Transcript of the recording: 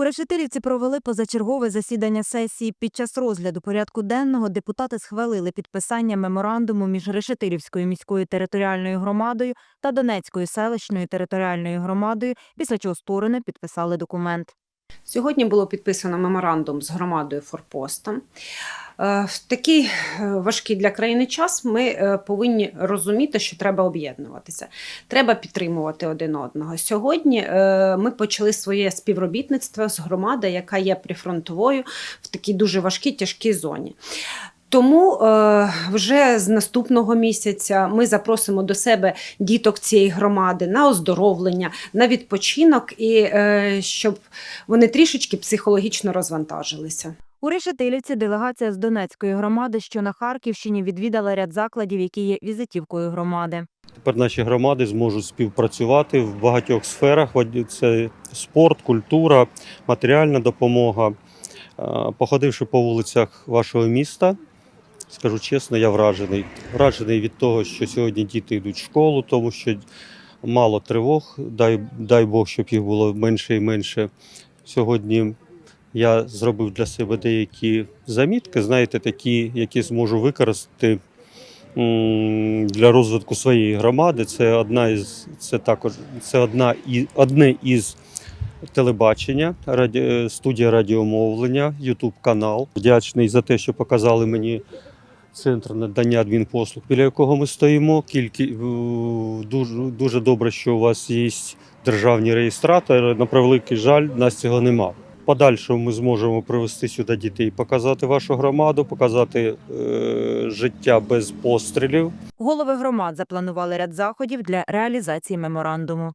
У Решетилівці провели позачергове засідання сесії. Під час розгляду порядку денного депутати схвалили підписання меморандуму між Решетилівською міською територіальною громадою та Донецькою селищною територіальною громадою, після чого сторони підписали документ. Сьогодні було підписано меморандум з громадою Форпоста. Е, В такий е, важкий для країни час ми е, повинні розуміти, що треба об'єднуватися. Треба підтримувати один одного. Сьогодні ми почали своє співробітництво з громадою, яка є прифронтовою в такій дуже важкій тяжкій зоні. Тому е, вже з наступного місяця ми запросимо до себе діток цієї громади на оздоровлення, на відпочинок і е, щоб вони трішечки психологічно розвантажилися. У Решетилівці делегація з Донецької громади, що на Харківщині, відвідала ряд закладів, які є візитівкою громади. Тепер наші громади зможуть співпрацювати в багатьох сферах. Це спорт, культура, матеріальна допомога. Е, Походивши по вулицях вашого міста, скажу чесно, я вражений. Вражений від того, що сьогодні діти йдуть в школу, тому що мало тривог. Дай, дай Бог, щоб їх було менше і менше. Сьогодні я зробив для себе деякі замітки, знаєте, такі, які зможу використати для розвитку своєї громади. Це одна із це також це одна і одне із телебачення, раді, е, студія радіомовлення, Ютуб канал. Вдячний за те, що показали мені центр надання адмінпослуг, біля якого ми стоїмо. Кількі е, дуже дуже добре, що у вас є державні реєстратори. На превеликий жаль, нас цього нема. Подальшому ми зможемо привезти сюди дітей, показати вашу громаду, показати е, життя без пострілів. Голови громад запланували ряд заходів для реалізації меморандуму.